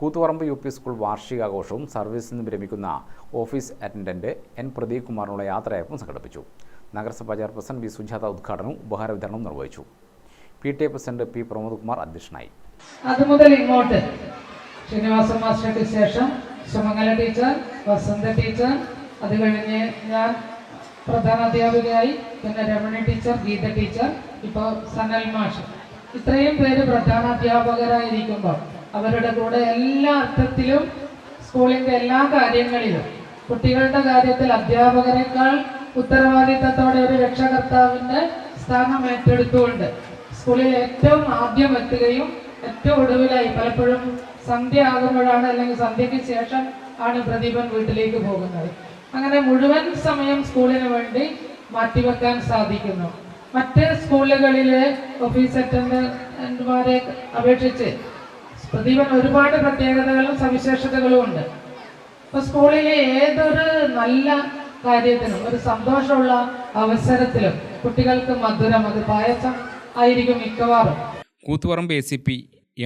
Koothuparamba U P school വാർഷികാഘോഷവും സർവീസിൽ നിന്ന് വിരമിക്കുന്ന ഓഫീസ് അറ്റൻഡന്റ് എൻ പ്രദീപ് കുമാറിനുള്ള യാത്രയപ്പും സംഘടിപ്പിച്ചു. നഗരസഭാ ചെയർപേഴ്സൺ വി. സുജാത ഉദ്ഘാടനവും ഉപഹാര വിതരണവും നിർവഹിച്ചു. P. T. A. President P. Pramod Kumar അധ്യക്ഷനായി. അതുമുതൽ ഇങ്ങോട്ട്. ശ്രീനിവാസ മാസ്റ്റർക്ക് ശേഷം സുമംഗല ടീച്ചർ വസന്ത ടീച്ചർ അത് കഴിഞ്ഞ് ഞാൻ പ്രധാന അധ്യാപികയായി പിന്നെ രമണി ടീച്ചർ ഗീത ടീച്ചർ ഇപ്പോൾ സനൽ മാഷ്. ഇത്രയും പേര് പ്രധാന അധ്യാപകരായിരിക്കുമ്പോൾ അവരുടെ കൂടെ എല്ലാ അർത്ഥത്തിലും സ്കൂളിന്റെ എല്ലാ കാര്യങ്ങളിലും കുട്ടികളുടെ കാര്യത്തിൽ അധ്യാപകരെക്കാൾ ഉത്തരവാദിത്തത്തോടെ ഒരു രക്ഷകർത്താവിന്റെ സ്ഥാനം ഏറ്റെടുത്തുകൊണ്ട് സ്കൂളിൽ ഏറ്റവും ആദ്യം എത്തുകയും ഏറ്റവും ഒടുവിലായി പലപ്പോഴും സന്ധ്യ ആകുമ്പോഴാണ് അല്ലെങ്കിൽ സന്ധ്യയ്ക്ക് ശേഷം ആണ് പ്രദീപൻ വീട്ടിലേക്ക് പോകുന്നത്. അങ്ങനെ മുഴുവൻ സമയം സ്കൂളിന് വേണ്ടി മാറ്റിവെക്കാൻ സാധിക്കുന്നു. മറ്റ് സ്കൂളുകളിലെ ഓഫീസ് അറ്റൻഡന്റുമാരെ അപേക്ഷിച്ച് പ്രദീപൻ ഒരുപാട് പ്രത്യേകതകളും സവിശേഷതകളും ഉണ്ട്. ഇപ്പൊ സ്കൂളിലെ ഏതൊരു നല്ല കാര്യത്തിനും ഒരു സന്തോഷമുള്ള അവസരത്തിലും കുട്ടികൾക്ക് മധുരം അത് പായസം ആയിരിക്കും മിക്കവാറും. Koothuparamba A C P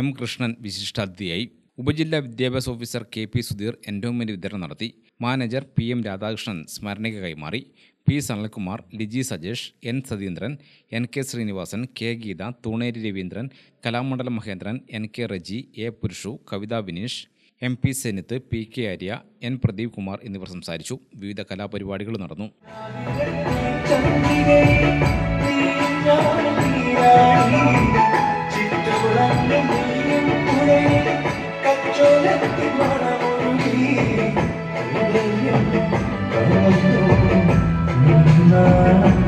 M Krishnan വിശിഷ്ടാതിഥിയായി ഉപജില്ലാ വിദ്യാഭ്യാസ officer K P Sudheer endowment വിതരണം നടത്തി. മാനേജർ പി എം രാധാകൃഷ്ണൻ സ്മരണിക കൈമാറി. P Sanalkumar Liji Sajesh N Satheendran N K Sreenivasan K Geetha Thooneri Raveendran Kalamandalam Mahendran N K Reji A Purushu Kavitha Vineesh M P Senith P K Arya N Pradeep Kumar എന്നിവർ സംസാരിച്ചു. വിവിധ കലാപരിപാടികൾ നടന്നു. love.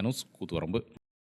News Koothuparamba